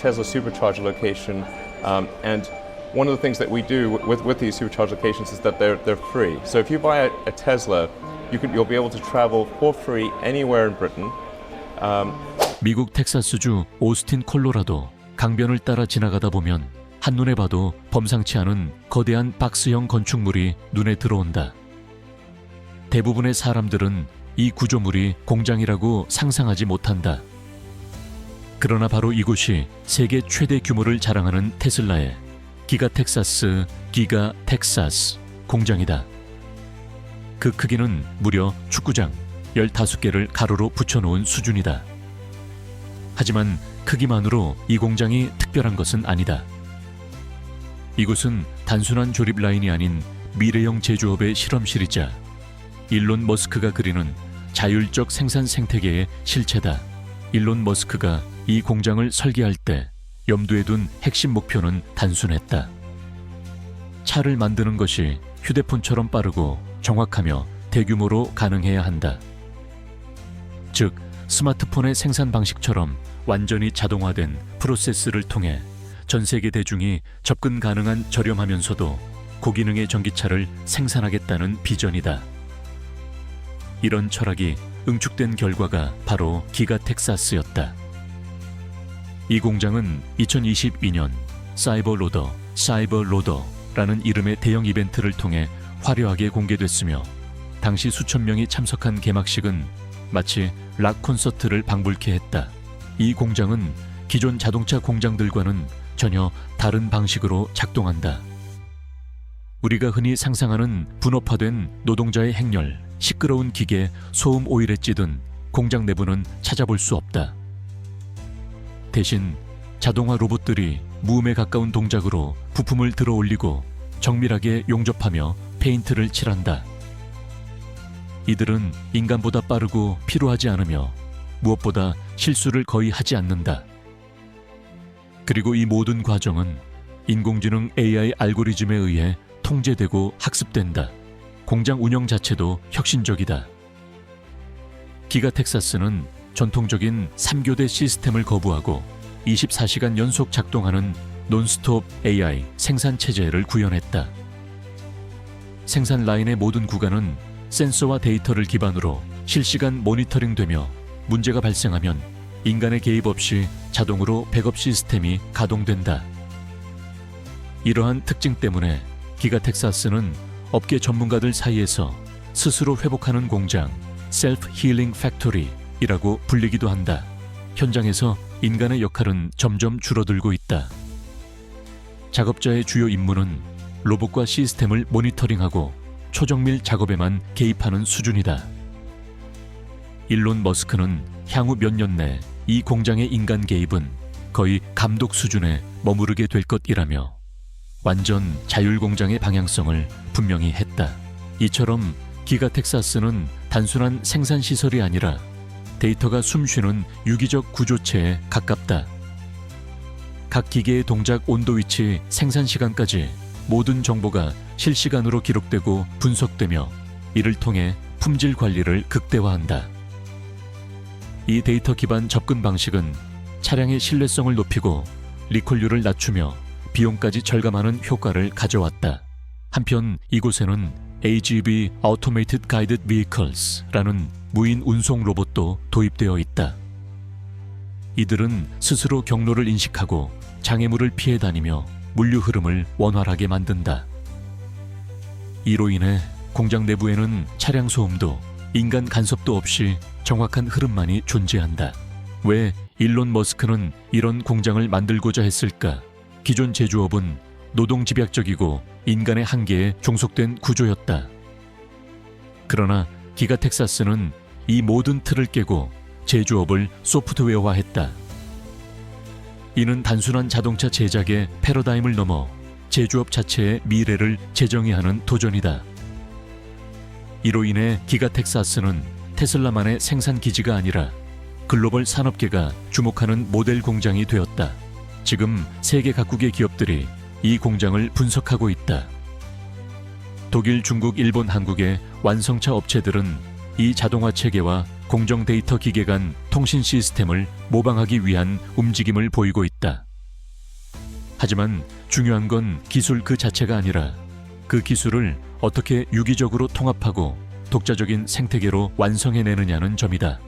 Tesla supercharger location. Um, and one of the things that we do with, with these supercharger locations is that they're, they're free. So if you buy a, a Tesla, you can, you'll be able to travel for free anywhere in Britain. 미국 텍사스주 오스틴 콜로라도 강변을 따라 지나가다 보면 한눈에 봐도 범상치 않은 거대한 박스형 건축물이 눈에 들어온다. 대부분의 사람들은 이 구조물이 공장이라고 상상하지 못한다. 그러나 바로 이곳이 세계 최대 규모를 자랑하는 테슬라의 기가 텍사스, 기가 텍사스 공장이다. 그 크기는 무려 축구장 15개를 가로로 붙여놓은 수준이다. 하지만 크기만으로 이 공장이 특별한 것은 아니다. 이곳은 단순한 조립 라인이 아닌 미래형 제조업의 실험실이자 일론 머스크가 그리는 자율적 생산 생태계의 실체다. 일론 머스크가 이 공장을 설계할 때 염두에 둔 핵심 목표는 단순했다. 차를 만드는 것이 휴대폰처럼 빠르고 정확하며 대규모로 가능해야 한다. 즉, 스마트폰의 생산 방식처럼 완전히 자동화된 프로세스를 통해 전 세계 대중이 접근 가능한 저렴하면서도 고기능의 전기차를 생산하겠다는 비전이다. 이런 철학이 응축된 결과가 바로 기가 텍사스였다. 이 공장은 2022년 사이버 로더, 사이버 로더라는 이름의 대형 이벤트를 통해 화려하게 공개됐으며 당시 수천 명이 참석한 개막식은 마치 락 콘서트를 방불케 했다. 이 공장은 기존 자동차 공장들과는 전혀 다른 방식으로 작동한다. 우리가 흔히 상상하는 분업화된 노동자의 행렬, 시끄러운 기계, 소음 오일에 찌든 공장 내부는 찾아볼 수 없다. 대신 자동화 로봇들이 무음에 가까운 동작으로 부품을 들어 올리고 정밀하게 용접하며 페인트를 칠한다. 이들은 인간보다 빠르고 피로하지 않으며 무엇보다 실수를 거의 하지 않는다. 그리고 이 모든 과정은 인공지능 AI 알고리즘에 의해 통제되고 학습된다. 공장 운영 자체도 혁신적이다. 기가 텍사스는 전통적인 3교대 시스템을 거부하고 24시간 연속 작동하는 논스톱 AI 생산 체제를 구현했다. 생산 라인의 모든 구간은 센서와 데이터를 기반으로 실시간 모니터링되며 문제가 발생하면 인간의 개입 없이 자동으로 백업 시스템이 가동된다. 이러한 특징 때문에 기가 텍사스는 업계 전문가들 사이에서 스스로 회복하는 공장, 셀프 힐링 팩토리이라고 불리기도 한다. 현장에서 인간의 역할은 점점 줄어들고 있다. 작업자의 주요 임무는 로봇과 시스템을 모니터링하고 초정밀 작업에만 개입하는 수준이다. 일론 머스크는 향후 몇 년 내 이 공장의 인간 개입은 거의 감독 수준에 머무르게 될 것이라며 완전 자율 공장의 방향성을 분명히 했다. 이처럼 기가 텍사스는 단순한 생산 시설이 아니라 데이터가 숨쉬는 유기적 구조체에 가깝다. 각 기계의 동작 온도 위치 생산 시간까지 모든 정보가 실시간으로 기록되고 분석되며 이를 통해 품질 관리를 극대화한다. 이 데이터 기반 접근 방식은 차량의 신뢰성을 높이고 리콜률을 낮추며 비용까지 절감하는 효과를 가져왔다. 한편 이곳에는 AGV Automated Guided Vehicles라는 무인 운송 로봇도 도입되어 있다. 이들은 스스로 경로를 인식하고 장애물을 피해 다니며 물류 흐름을 원활하게 만든다. 이로 인해 공장 내부에는 차량 소음도 인간 간섭도 없이 정확한 흐름만이 존재한다. 왜 일론 머스크는 이런 공장을 만들고자 했을까? 기존 제조업은 노동 집약적이고 인간의 한계에 종속된 구조였다. 그러나 기가 텍사스는 이 모든 틀을 깨고 제조업을 소프트웨어화했다. 이는 단순한 자동차 제작의 패러다임을 넘어 제조업 자체의 미래를 재정의하는 도전이다. 이로 인해 기가 텍사스는 테슬라만의 생산 기지가 아니라 글로벌 산업계가 주목하는 모델 공장이 되었다. 지금 세계 각국의 기업들이 이 공장을 분석하고 있다. 독일, 중국, 일본, 한국의 완성차 업체들은 이 자동화 체계와 공정 데이터 기계 간 통신 시스템을 모방하기 위한 움직임을 보이고 있다. 하지만 중요한 건 기술 그 자체가 아니라 그 기술을 어떻게 유기적으로 통합하고 독자적인 생태계로 완성해내느냐는 점이다.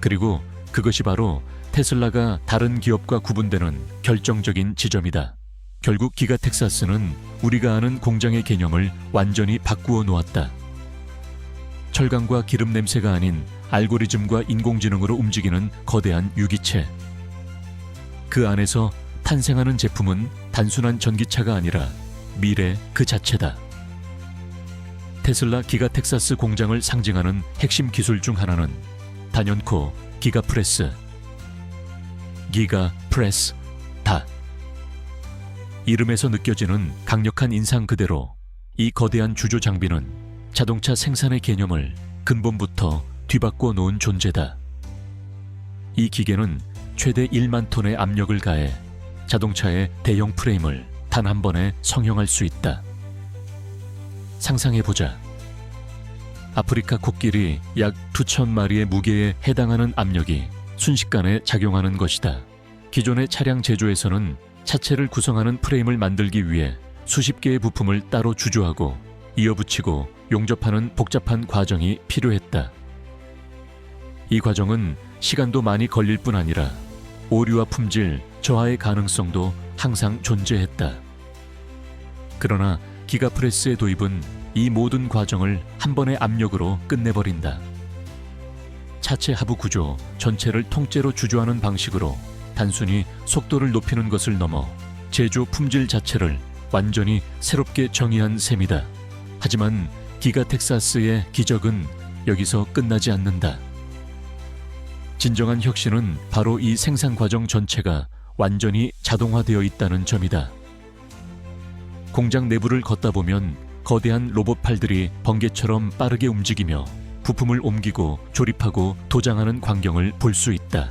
그리고 그것이 바로 테슬라가 다른 기업과 구분되는 결정적인 지점이다. 결국 기가 텍사스는 우리가 아는 공장의 개념을 완전히 바꾸어 놓았다. 철강과 기름 냄새가 아닌 알고리즘과 인공지능으로 움직이는 거대한 유기체. 그 안에서 탄생하는 제품은 단순한 전기차가 아니라 미래 그 자체다. 테슬라 기가 텍사스 공장을 상징하는 핵심 기술 중 하나는 단연코 기가 프레스. 기가 프레스 다. 이름에서 느껴지는 강력한 인상 그대로 이 거대한 주조 장비는 자동차 생산의 개념을 근본부터 뒤바꿔 놓은 존재다. 이 기계는 최대 1만 톤의 압력을 가해 자동차의 대형 프레임을 단 한 번에 성형할 수 있다. 상상해 보자. 아프리카 코끼리 약 2천 마리의 무게에 해당하는 압력이 순식간에 작용하는 것이다. 기존의 차량 제조에서는 차체를 구성하는 프레임을 만들기 위해 수십 개의 부품을 따로 주조하고 이어붙이고 용접하는 복잡한 과정이 필요했다. 이 과정은 시간도 많이 걸릴 뿐 아니라 오류와 품질, 저하의 가능성도 항상 존재했다. 그러나 기가프레스의 도입은 이 모든 과정을 한 번의 압력으로 끝내버린다. 차체 하부 구조 전체를 통째로 주조하는 방식으로 단순히 속도를 높이는 것을 넘어 제조 품질 자체를 완전히 새롭게 정의한 셈이다. 하지만 기가 텍사스의 기적은 여기서 끝나지 않는다. 진정한 혁신은 바로 이 생산 과정 전체가 완전히 자동화되어 있다는 점이다. 공장 내부를 걷다 보면 거대한 로봇 팔들이 번개처럼 빠르게 움직이며 부품을 옮기고 조립하고 도장하는 광경을 볼 수 있다.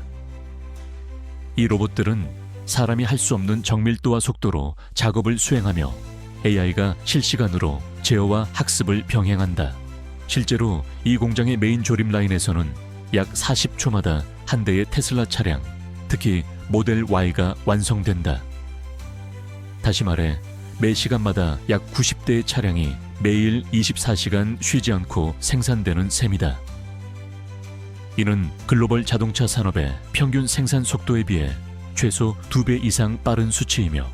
이 로봇들은 사람이 할 수 없는 정밀도와 속도로 작업을 수행하며 AI가 실시간으로 제어와 학습을 병행한다. 실제로 이 공장의 메인 조립 라인에서는 약 40초마다 한 대의 테슬라 차량, 특히 모델 Y가 완성된다. 다시 말해 매 시간마다 약 90대의 차량이 매일 24시간 쉬지 않고 생산되는 셈이다. 이는 글로벌 자동차 산업의 평균 생산 속도에 비해 최소 2배 이상 빠른 수치이며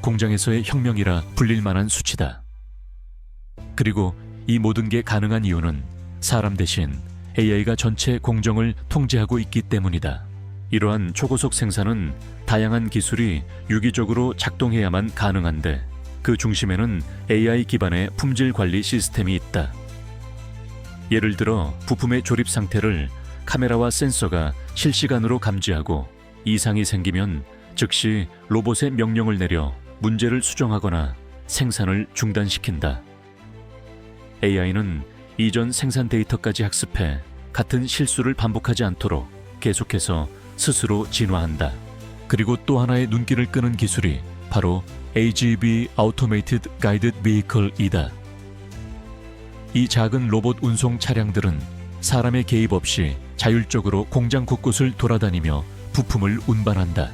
공장에서의 혁명이라 불릴 만한 수치다. 그리고 이 모든 게 가능한 이유는 사람 대신 AI가 전체 공정을 통제하고 있기 때문이다. 이러한 초고속 생산은 다양한 기술이 유기적으로 작동해야만 가능한데 그 중심에는 AI 기반의 품질 관리 시스템이 있다. 예를 들어 부품의 조립 상태를 카메라와 센서가 실시간으로 감지하고 이상이 생기면 즉시 로봇에 명령을 내려 문제를 수정하거나 생산을 중단시킨다. AI는 이전 생산 데이터까지 학습해 같은 실수를 반복하지 않도록 계속해서 스스로 진화한다. 그리고 또 하나의 눈길을 끄는 기술이 바로 AGV Automated Guided Vehicle이다. 이 작은 로봇 운송 차량들은 사람의 개입 없이 자율적으로 공장 곳곳을 돌아다니며 부품을 운반한다.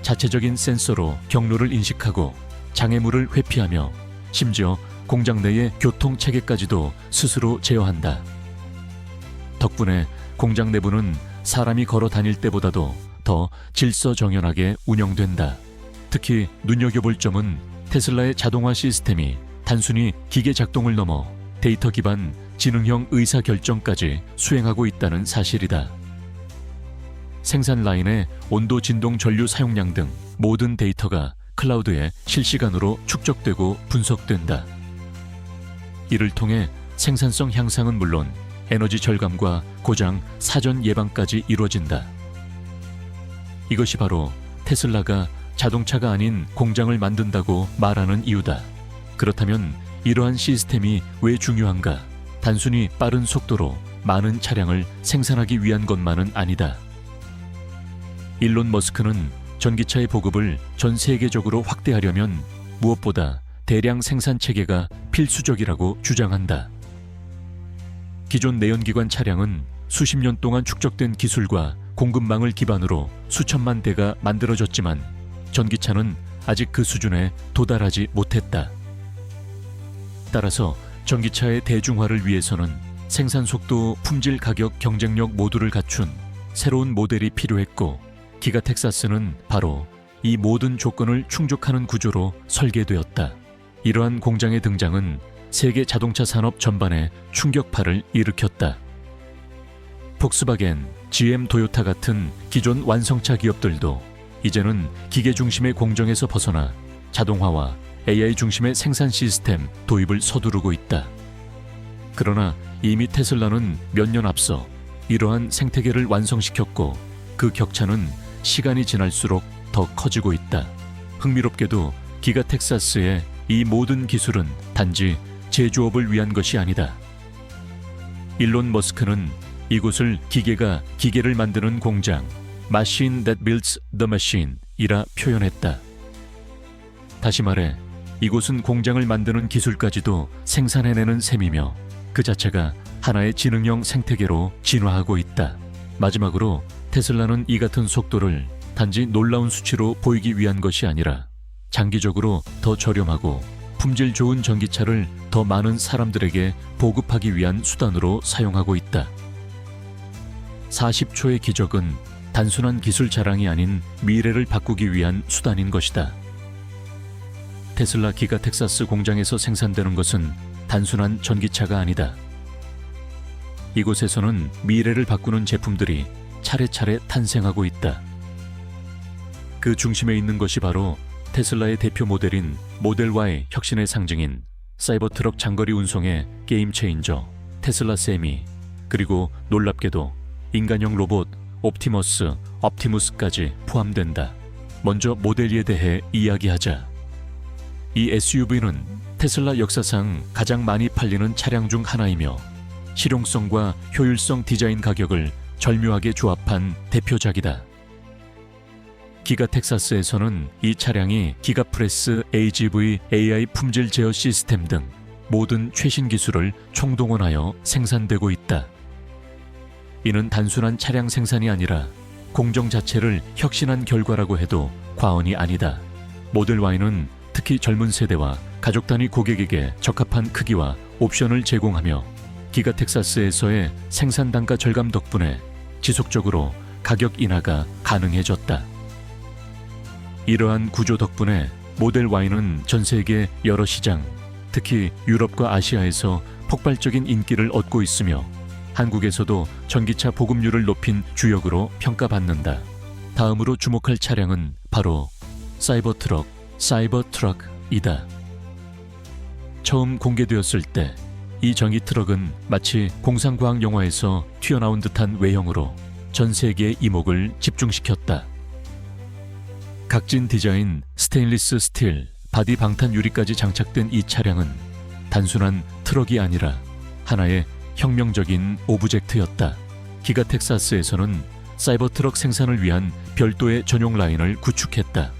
자체적인 센서로 경로를 인식하고 장애물을 회피하며 심지어 공장 내의 교통 체계까지도 스스로 제어한다. 덕분에 공장 내부는 사람이 걸어 다닐 때보다도 더 질서정연하게 운영된다. 특히 눈여겨볼 점은 테슬라의 자동화 시스템이 단순히 기계 작동을 넘어 데이터 기반 지능형 의사 결정까지 수행하고 있다는 사실이다. 생산 라인의 온도, 진동, 전류 사용량 등 모든 데이터가 클라우드에 실시간으로 축적되고 분석된다. 이를 통해 생산성 향상은 물론 에너지 절감과 고장, 사전 예방까지 이루어진다. 이것이 바로 테슬라가 자동차가 아닌 공장을 만든다고 말하는 이유다. 그렇다면 이러한 시스템이 왜 중요한가? 단순히 빠른 속도로 많은 차량을 생산하기 위한 것만은 아니다. 일론 머스크는 전기차의 보급을 전 세계적으로 확대하려면 무엇보다 대량 생산 체계가 필수적이라고 주장한다. 기존 내연기관 차량은 수십 년 동안 축적된 기술과 공급망을 기반으로 수천만 대가 만들어졌지만 전기차는 아직 그 수준에 도달하지 못했다. 따라서 전기차의 대중화를 위해서는 생산 속도, 품질, 가격, 경쟁력 모두를 갖춘 새로운 모델이 필요했고 기가 텍사스는 바로 이 모든 조건을 충족하는 구조로 설계되었다. 이러한 공장의 등장은 세계 자동차 산업 전반에 충격파를 일으켰다. 폭스바겐, GM, 도요타 같은 기존 완성차 기업들도 이제는 기계 중심의 공정에서 벗어나 자동화와 AI 중심의 생산 시스템 도입을 서두르고 있다. 그러나 이미 테슬라는 몇 년 앞서 이러한 생태계를 완성시켰고 그 격차는 시간이 지날수록 더 커지고 있다. 흥미롭게도 기가 텍사스의 이 모든 기술은 단지 제조업을 위한 것이 아니다. 일론 머스크는 이곳을 기계가 기계를 만드는 공장, Machine that builds the machine 이라 표현했다. 다시 말해 이곳은 공장을 만드는 기술까지도 생산해내는 셈이며 그 자체가 하나의 지능형 생태계로 진화하고 있다. 마지막으로 테슬라는 이 같은 속도를 단지 놀라운 수치로 보이기 위한 것이 아니라 장기적으로 더 저렴하고 품질 좋은 전기차를 더 많은 사람들에게 보급하기 위한 수단으로 사용하고 있다. 40초의 기적은 단순한 기술 자랑이 아닌 미래를 바꾸기 위한 수단인 것이다. 테슬라 기가 텍사스 공장에서 생산되는 것은 단순한 전기차가 아니다. 이곳에서는 미래를 바꾸는 제품들이 차례차례 탄생하고 있다. 그 중심에 있는 것이 바로 테슬라의 대표 모델인 모델 Y 혁신의 상징인 사이버 트럭 장거리 운송의 게임 체인저 테슬라 세미 그리고 놀랍게도 인간형 로봇 옵티머스 옵티무스까지 포함된다. 먼저 모델 E에 대해 이야기하자. 이 SUV는 테슬라 역사상 가장 많이 팔리는 차량 중 하나이며 실용성과 효율성 디자인 가격을 절묘하게 조합한 대표작이다. 기가 텍사스에서는 이 차량이 기가프레스 AGV AI 품질 제어 시스템 등 모든 최신 기술을 총동원하여 생산되고 있다. 이는 단순한 차량 생산이 아니라 공정 자체를 혁신한 결과라고 해도 과언이 아니다. 모델 Y는 특히 젊은 세대와 가족 단위 고객에게 적합한 크기와 옵션을 제공하며 기가 텍사스에서의 생산 단가 절감 덕분에 지속적으로 가격 인하가 가능해졌다. 이러한 구조 덕분에 모델 Y는 전 세계 여러 시장, 특히 유럽과 아시아에서 폭발적인 인기를 얻고 있으며 한국에서도 전기차 보급률을 높인 주역으로 평가받는다. 다음으로 주목할 차량은 바로 사이버 트럭, 사이버 트럭이다. 처음 공개되었을 때 이 전기 트럭은 마치 공상과학 영화에서 튀어나온 듯한 외형으로 전 세계의 이목을 집중시켰다. 각진 디자인, 스테인리스 스틸, 바디 방탄 유리까지 장착된 이 차량은 단순한 트럭이 아니라 하나의 혁명적인 오브젝트였다. 기가 텍사스에서는 사이버 트럭 생산을 위한 별도의 전용 라인을 구축했다.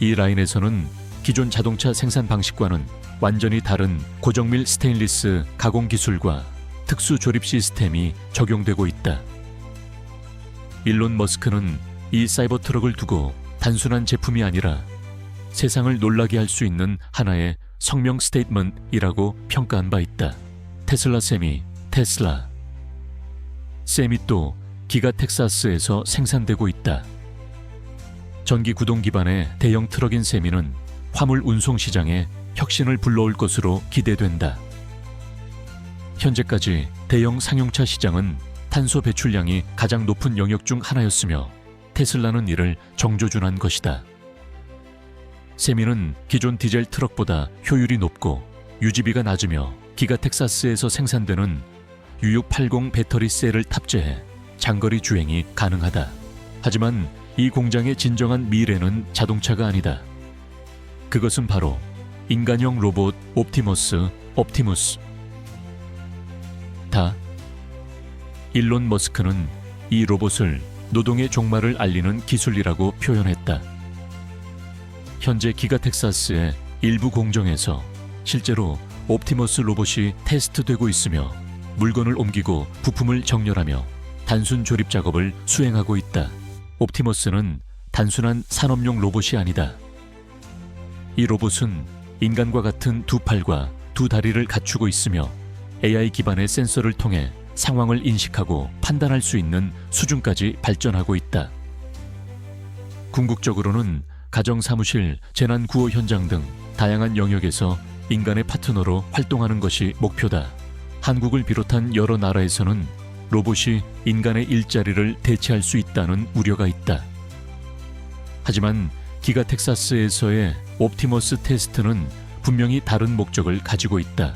이 라인에서는 기존 자동차 생산 방식과는 완전히 다른 고정밀 스테인리스 가공 기술과 특수 조립 시스템이 적용되고 있다. 일론 머스크는 이 사이버 트럭을 두고 단순한 제품이 아니라 세상을 놀라게 할 수 있는 하나의 성명 스테이트먼트이라고 평가한 바 있다. 테슬라 세미, 테슬라. 세미 또 기가 텍사스에서 생산되고 있다. 전기 구동 기반의 대형 트럭인 세미는 화물 운송 시장에 혁신을 불러올 것으로 기대된다. 현재까지 대형 상용차 시장은 탄소 배출량이 가장 높은 영역 중 하나였으며 테슬라는 이를 정조준한 것이다. 세미는 기존 디젤 트럭보다 효율이 높고 유지비가 낮으며 기가 텍사스에서 생산되는 U680 배터리 셀을 탑재해 장거리 주행이 가능하다. 하지만 이 공장의 진정한 미래는 자동차가 아니다. 그것은 바로 인간형 로봇 옵티머스 옵티무스. 다 일론 머스크는 이 로봇을 노동의 종말을 알리는 기술이라고 표현했다. 현재 기가 텍사스의 일부 공정에서 실제로 옵티머스 로봇이 테스트되고 있으며 물건을 옮기고 부품을 정렬하며 단순 조립 작업을 수행하고 있다. 옵티머스는 단순한 산업용 로봇이 아니다. 이 로봇은 인간과 같은 두 팔과 두 다리를 갖추고 있으며 AI 기반의 센서를 통해 상황을 인식하고 판단할 수 있는 수준까지 발전하고 있다. 궁극적으로는 가정 사무실, 재난 구호 현장 등 다양한 영역에서 인간의 파트너로 활동하는 것이 목표다. 한국을 비롯한 여러 나라에서는 로봇이 인간의 일자리를 대체할 수 있다는 우려가 있다. 하지만 기가 텍사스에서의 옵티머스 테스트는 분명히 다른 목적을 가지고 있다.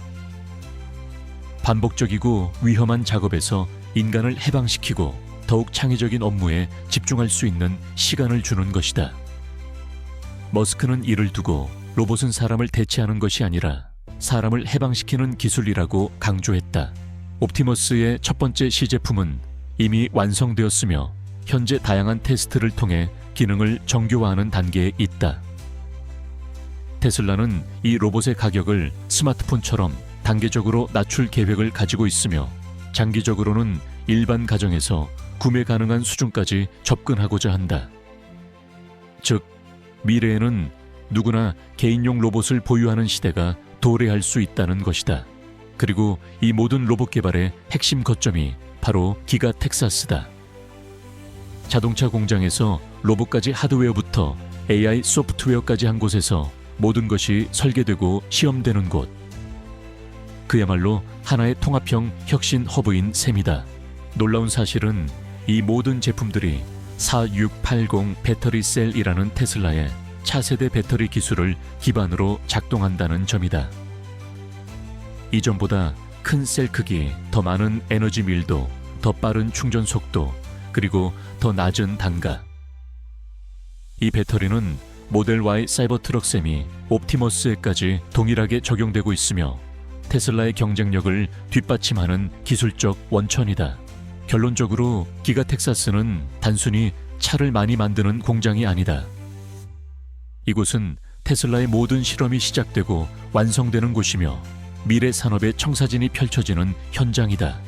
반복적이고 위험한 작업에서 인간을 해방시키고 더욱 창의적인 업무에 집중할 수 있는 시간을 주는 것이다. 머스크는 이를 두고 로봇은 사람을 대체하는 것이 아니라 사람을 해방시키는 기술이라고 강조했다. 옵티머스의 첫 번째 시제품은 이미 완성되었으며 현재 다양한 테스트를 통해 기능을 정교화하는 단계에 있다. 테슬라는 이 로봇의 가격을 스마트폰처럼 단계적으로 낮출 계획을 가지고 있으며 장기적으로는 일반 가정에서 구매 가능한 수준까지 접근하고자 한다. 즉, 미래에는 누구나 개인용 로봇을 보유하는 시대가 도래할 수 있다는 것이다. 그리고 이 모든 로봇 개발의 핵심 거점이 바로 기가 텍사스다. 자동차 공장에서 로봇까지 하드웨어부터 AI 소프트웨어까지 한 곳에서 모든 것이 설계되고 시험되는 곳. 그야말로 하나의 통합형 혁신 허브인 셈이다. 놀라운 사실은 이 모든 제품들이 4680 배터리 셀이라는 테슬라의 차세대 배터리 기술을 기반으로 작동한다는 점이다. 이전보다 큰 셀 크기, 더 많은 에너지 밀도, 더 빠른 충전 속도, 그리고 더 낮은 단가. 이 배터리는 모델 Y 사이버 트럭 셈이 옵티머스에까지 동일하게 적용되고 있으며 테슬라의 경쟁력을 뒷받침하는 기술적 원천이다. 결론적으로 기가 텍사스는 단순히 차를 많이 만드는 공장이 아니다. 이곳은 테슬라의 모든 실험이 시작되고 완성되는 곳이며 미래 산업의 청사진이 펼쳐지는 현장이다.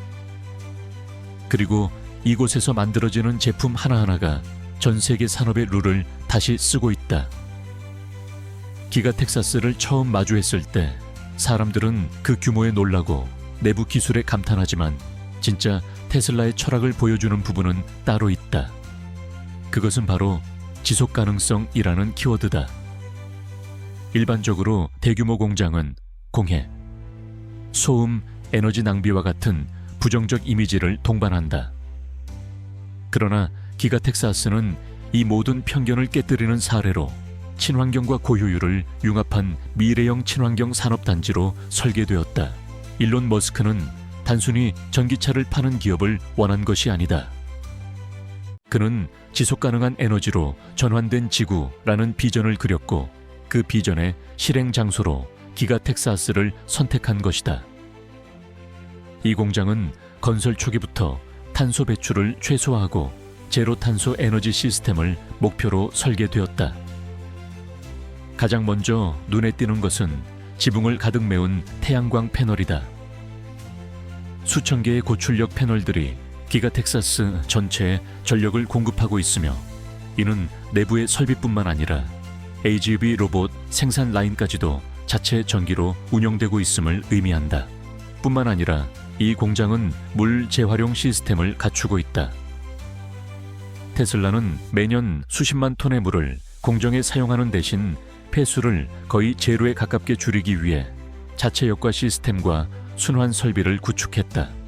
그리고 이곳에서 만들어지는 제품 하나하나가 전 세계 산업의 룰을 다시 쓰고 있다. 기가 텍사스를 처음 마주했을 때 사람들은 그 규모에 놀라고 내부 기술에 감탄하지만 진짜 테슬라의 철학을 보여주는 부분은 따로 있다. 그것은 바로 지속 가능성이라는 키워드다. 일반적으로 대규모 공장은 공해, 소음, 에너지 낭비와 같은 부정적 이미지를 동반한다. 그러나 기가 텍사스는 이 모든 편견을 깨뜨리는 사례로 친환경과 고효율을 융합한 미래형 친환경 산업단지로 설계되었다. 일론 머스크는 단순히 전기차를 파는 기업을 원한 것이 아니다. 그는 지속 가능한 에너지로 전환된 지구라는 비전을 그렸고 그 비전의 실행 장소로 기가 텍사스를 선택한 것이다. 이 공장은 건설 초기부터 탄소 배출을 최소화하고 제로 탄소 에너지 시스템을 목표로 설계되었다. 가장 먼저 눈에 띄는 것은 지붕을 가득 메운 태양광 패널이다. 수천 개의 고출력 패널들이 기가 텍사스 전체에 전력을 공급하고 있으며 이는 내부의 설비뿐만 아니라 AGV 로봇 생산 라인까지도 자체 전기로 운영되고 있음을 의미한다. 뿐만 아니라 이 공장은 물 재활용 시스템을 갖추고 있다. 테슬라는 매년 수십만 톤의 물을 공정에 사용하는 대신 폐수를 거의 제로에 가깝게 줄이기 위해 자체 역과 시스템과 순환 설비를 구축했다.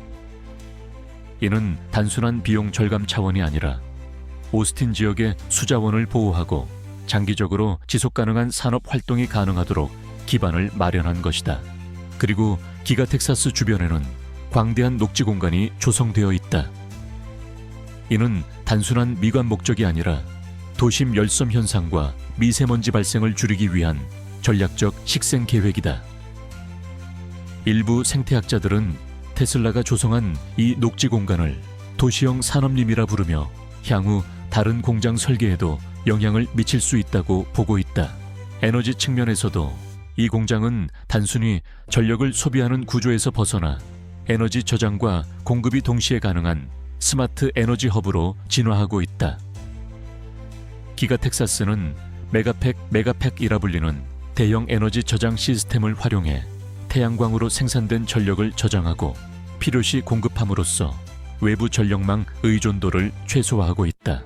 이는 단순한 비용 절감 차원이 아니라 오스틴 지역의 수자원을 보호하고 장기적으로 지속 가능한 산업 활동이 가능하도록 기반을 마련한 것이다. 그리고 기가 텍사스 주변에는 광대한 녹지 공간이 조성되어 있다. 이는 단순한 미관 목적이 아니라 도심 열섬 현상과 미세먼지 발생을 줄이기 위한 전략적 식생 계획이다. 일부 생태학자들은 테슬라가 조성한 이 녹지 공간을 도시형 산업림이라 부르며 향후 다른 공장 설계에도 영향을 미칠 수 있다고 보고 있다. 에너지 측면에서도 이 공장은 단순히 전력을 소비하는 구조에서 벗어나 에너지 저장과 공급이 동시에 가능한 스마트 에너지 허브로 진화하고 있다. 기가 텍사스는 메가팩 메가팩이라 불리는 대형 에너지 저장 시스템을 활용해 태양광으로 생산된 전력을 저장하고 필요시 공급함으로써 외부 전력망 의존도를 최소화하고 있다.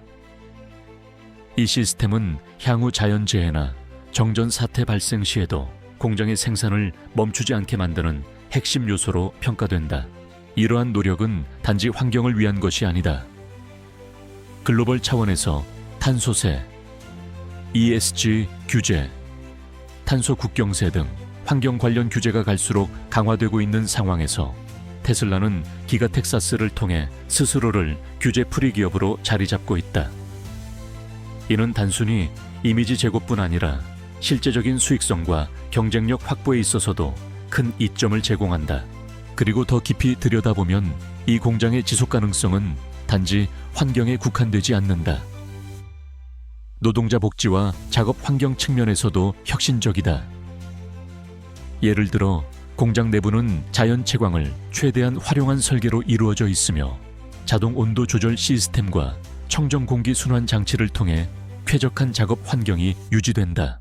이 시스템은 향후 자연재해나 정전 사태 발생 시에도 공장의 생산을 멈추지 않게 만드는 핵심 요소로 평가된다. 이러한 노력은 단지 환경을 위한 것이 아니다. 글로벌 차원에서 탄소세, ESG 규제, 탄소 국경세 등 환경 관련 규제가 갈수록 강화되고 있는 상황에서 테슬라는 기가 텍사스를 통해 스스로를 규제 프리 기업으로 자리 잡고 있다. 이는 단순히 이미지 제고뿐 아니라 실제적인 수익성과 경쟁력 확보에 있어서도 큰 이점을 제공한다. 그리고 더 깊이 들여다보면 이 공장의 지속 가능성은 단지 환경에 국한되지 않는다. 노동자 복지와 작업 환경 측면에서도 혁신적이다. 예를 들어 공장 내부는 자연 채광을 최대한 활용한 설계로 이루어져 있으며 자동 온도 조절 시스템과 청정 공기 순환 장치를 통해 쾌적한 작업 환경이 유지된다.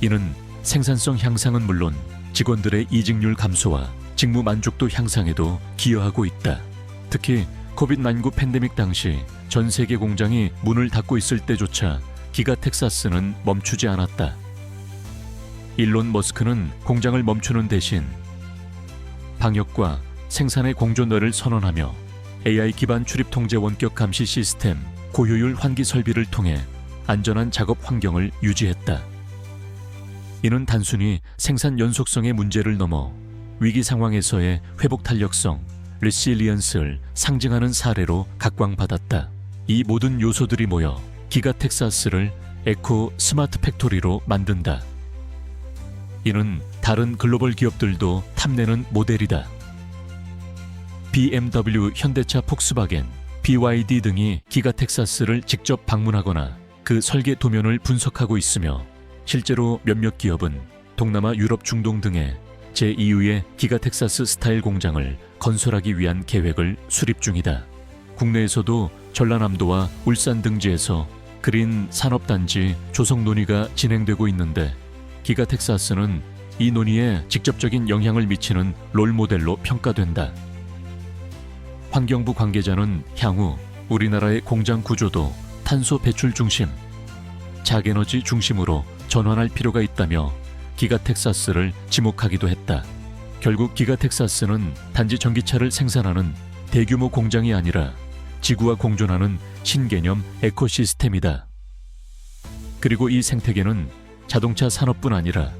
이는 생산성 향상은 물론 직원들의 이직률 감소와 직무 만족도 향상에도 기여하고 있다. 특히 코비드-19 팬데믹 당시 전 세계 공장이 문을 닫고 있을 때조차 기가 텍사스는 멈추지 않았다. 일론 머스크는 공장을 멈추는 대신 방역과 생산의 공존화를 선언하며 AI 기반 출입 통제 원격 감시 시스템, 고효율 환기 설비를 통해 안전한 작업 환경을 유지했다. 이는 단순히 생산 연속성의 문제를 넘어 위기 상황에서의 회복 탄력성, 레실리언스를 상징하는 사례로 각광받았다. 이 모든 요소들이 모여 기가 텍사스를 에코 스마트 팩토리로 만든다. 이는 다른 글로벌 기업들도 탐내는 모델이다. BMW, 현대차, 폭스바겐, BYD 등이 기가 텍사스를 직접 방문하거나 그 설계 도면을 분석하고 있으며 실제로 몇몇 기업은 동남아, 유럽, 중동 등의 제2유의 기가 텍사스 스타일 공장을 건설하기 위한 계획을 수립 중이다. 국내에서도 전라남도와 울산 등지에서 그린 산업단지 조성 논의가 진행되고 있는데 기가 텍사스는 이 논의에 직접적인 영향을 미치는 롤 모델로 평가된다. 환경부 관계자는 향후 우리나라의 공장 구조도 탄소 배출 중심, 자개너지 중심으로 전환할 필요가 있다며 기가 텍사스를 지목하기도 했다. 결국 기가 텍사스는 단지 전기차를 생산하는 대규모 공장이 아니라 지구와 공존하는 신개념 에코시스템이다. 그리고 이 생태계는 자동차 산업뿐 아니라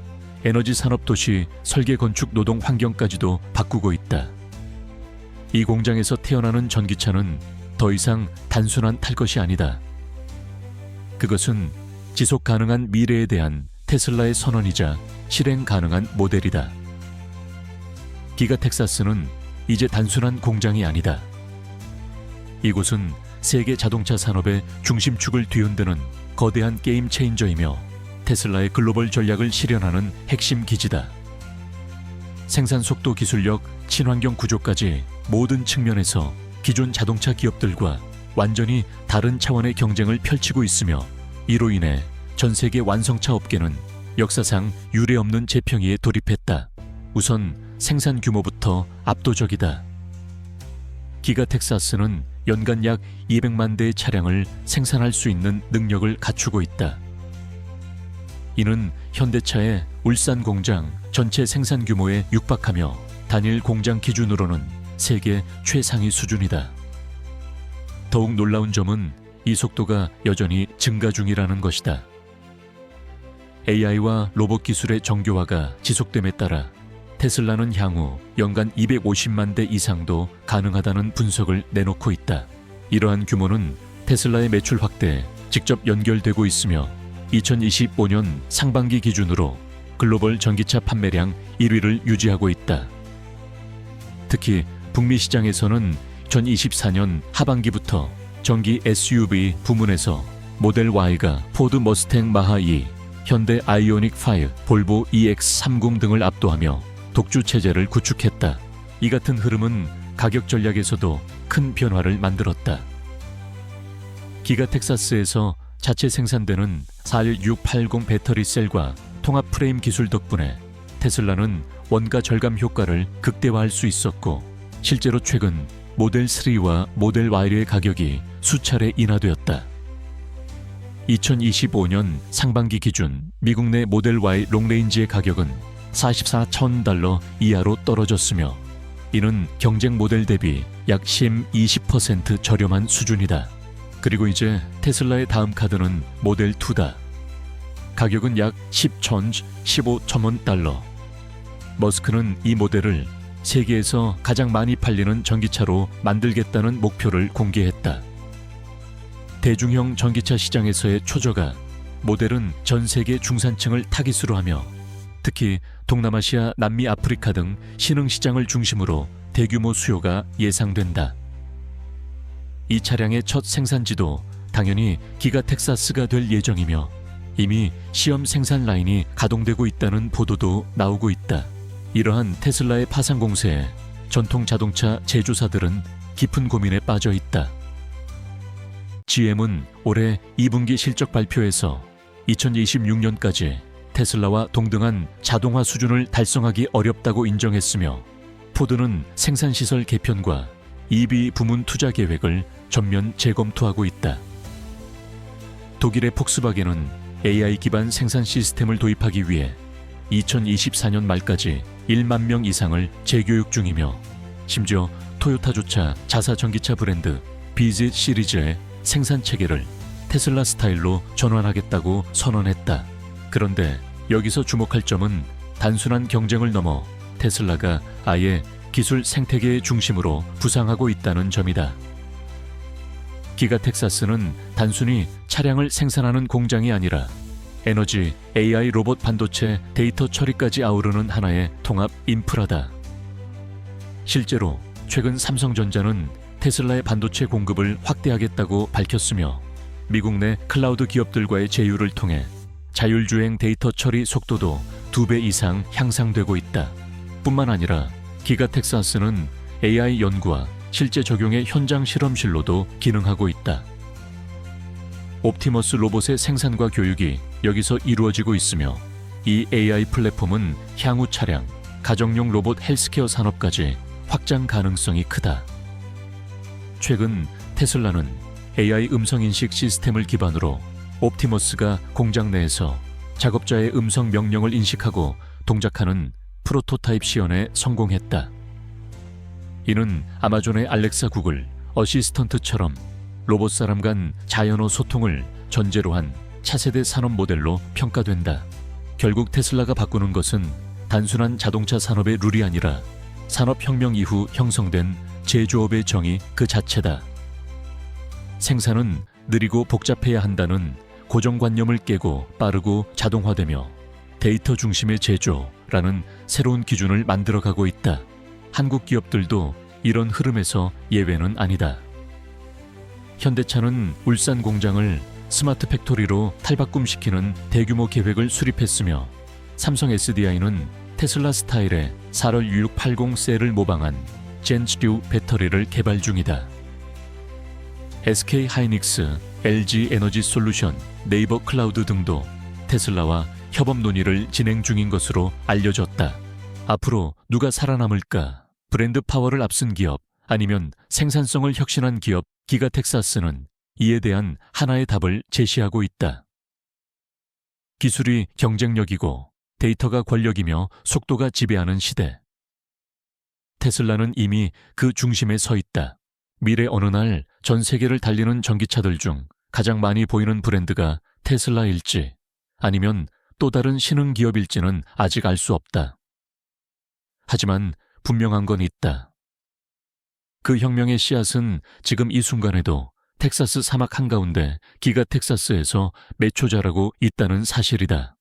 에너지 산업 도시 설계 건축 노동 환경까지도 바꾸고 있다. 이 공장에서 태어나는 전기차는 더 이상 단순한 탈 것이 아니다. 그것은 지속 가능한 미래에 대한 테슬라의 선언이자 실행 가능한 모델이다. 기가 텍사스는 이제 단순한 공장이 아니다. 이곳은 세계 자동차 산업의 중심축을 뒤흔드는 거대한 게임 체인저이며 테슬라의 글로벌 전략을 실현하는 핵심 기지다. 생산 속도 기술력, 친환경 구조까지 모든 측면에서 기존 자동차 기업들과 완전히 다른 차원의 경쟁을 펼치고 있으며 이로 인해 전 세계 완성차 업계는 역사상 유례없는 재평이에 돌입했다. 우선 생산 규모부터 압도적이다. 기가 텍사스는 연간 약 200만 대의 차량을 생산할 수 있는 능력을 갖추고 있다. 이는 현대차의 울산 공장 전체 생산 규모에 육박하며 단일 공장 기준으로는 세계 최상위 수준이다. 더욱 놀라운 점은 이 속도가 여전히 증가 중이라는 것이다. AI와 로봇 기술의 정교화가 지속됨에 따라 테슬라는 향후 연간 250만 대 이상도 가능하다는 분석을 내놓고 있다. 이러한 규모는 테슬라의 매출 확대에 직접 연결되고 있으며 2025년 상반기 기준으로 글로벌 전기차 판매량 1위를 유지하고 있다. 특히 북미 시장에서는 2024년 하반기부터 전기 SUV 부문에서 모델 Y가 포드 머스탱 마하 2, 현대 아이오닉 5, 볼보 EX30 등을 압도하며 독주 체제를 구축했다. 이 같은 흐름은 가격 전략에서도 큰 변화를 만들었다. 기가 텍사스에서 자체 생산되는 41680 배터리 셀과 통합 프레임 기술 덕분에 테슬라는 원가 절감 효과를 극대화할 수 있었고 실제로 최근 모델 3와 모델 Y의 가격이 수차례 인하되었다. 2025년 상반기 기준 미국 내 모델 Y 롱레인지의 가격은 44,000달러 이하로 떨어졌으며 이는 경쟁 모델 대비 약 10, 20% 저렴한 수준이다. 그리고 이제 테슬라의 다음 카드는 모델 2다. 가격은 약 10천, 15천원 달러. 머스크는 이 모델을 세계에서 가장 많이 팔리는 전기차로 만들겠다는 목표를 공개했다. 대중형 전기차 시장에서의 초저가 모델은 전 세계 중산층을 타깃으로 하며 특히 동남아시아, 남미 아프리카 등 신흥 시장을 중심으로 대규모 수요가 예상된다. 이 차량의 첫 생산지도 당연히 기가 텍사스가 될 예정이며 이미 시험 생산 라인이 가동되고 있다는 보도도 나오고 있다. 이러한 테슬라의 파상 공세에 전통 자동차 제조사들은 깊은 고민에 빠져 있다. GM은 올해 2분기 실적 발표에서 2026년까지 테슬라와 동등한 자동화 수준을 달성하기 어렵다고 인정했으며 포드는 생산시설 개편과 EV 부문 투자 계획을 전면 재검토하고 있다. 독일의 폭스바겐은 AI 기반 생산 시스템을 도입하기 위해 2024년 말까지 1만 명 이상을 재교육 중이며 심지어 토요타조차 자사 전기차 브랜드 비즈 시리즈의 생산 체계를 테슬라 스타일로 전환하겠다고 선언했다. 그런데 여기서 주목할 점은 단순한 경쟁을 넘어 테슬라가 아예 기술 생태계의 중심으로 부상하고 있다는 점이다. 기가 텍사스는 단순히 차량을 생산하는 공장이 아니라 에너지, AI 로봇 반도체, 데이터 처리까지 아우르는 하나의 통합 인프라다. 실제로 최근 삼성전자는 테슬라의 반도체 공급을 확대하겠다고 밝혔으며 미국 내 클라우드 기업들과의 제휴를 통해 자율주행 데이터 처리 속도도 두 배 이상 향상되고 있다. 뿐만 아니라 기가 텍사스는 AI 연구와 실제 적용의 현장 실험실로도 기능하고 있다. 옵티머스 로봇의 생산과 교육이 여기서 이루어지고 있으며 이 AI 플랫폼은 향후 차량, 가정용 로봇 헬스케어 산업까지 확장 가능성이 크다. 최근 테슬라는 AI 음성 인식 시스템을 기반으로 옵티머스가 공장 내에서 작업자의 음성 명령을 인식하고 동작하는 프로토타입 시연에 성공했다. 이는 아마존의 알렉사 구글, 어시스턴트처럼 로봇 사람 간 자연어 소통을 전제로 한 차세대 산업 모델로 평가된다. 결국 테슬라가 바꾸는 것은 단순한 자동차 산업의 룰이 아니라 산업혁명 이후 형성된 제조업의 정의 그 자체다. 생산은 느리고 복잡해야 한다는 고정관념을 깨고 빠르고 자동화되며 데이터 중심의 제조라는 새로운 기준을 만들어가고 있다. 한국 기업들도 이런 흐름에서 예외는 아니다. 현대차는 울산 공장을 스마트 팩토리로 탈바꿈시키는 대규모 계획을 수립했으며 삼성 SDI는 테슬라 스타일의 4월 6680 셀을 모방한 젠스류 배터리를 개발 중이다. SK 하이닉스, LG 에너지 솔루션, 네이버 클라우드 등도 테슬라와 협업 논의를 진행 중인 것으로 알려졌다. 앞으로 누가 살아남을까? 브랜드 파워를 앞선 기업 아니면 생산성을 혁신한 기업 기가 텍사스는 이에 대한 하나의 답을 제시하고 있다. 기술이 경쟁력이고 데이터가 권력이며 속도가 지배하는 시대. 테슬라는 이미 그 중심에 서 있다. 미래 어느 날 전 세계를 달리는 전기차들 중 가장 많이 보이는 브랜드가 테슬라일지 아니면 또 다른 신흥 기업일지는 아직 알 수 없다. 하지만 분명한 건 있다. 그 혁명의 씨앗은 지금 이 순간에도 텍사스 사막 한가운데 기가 텍사스에서 매초 자라고 있다는 사실이다.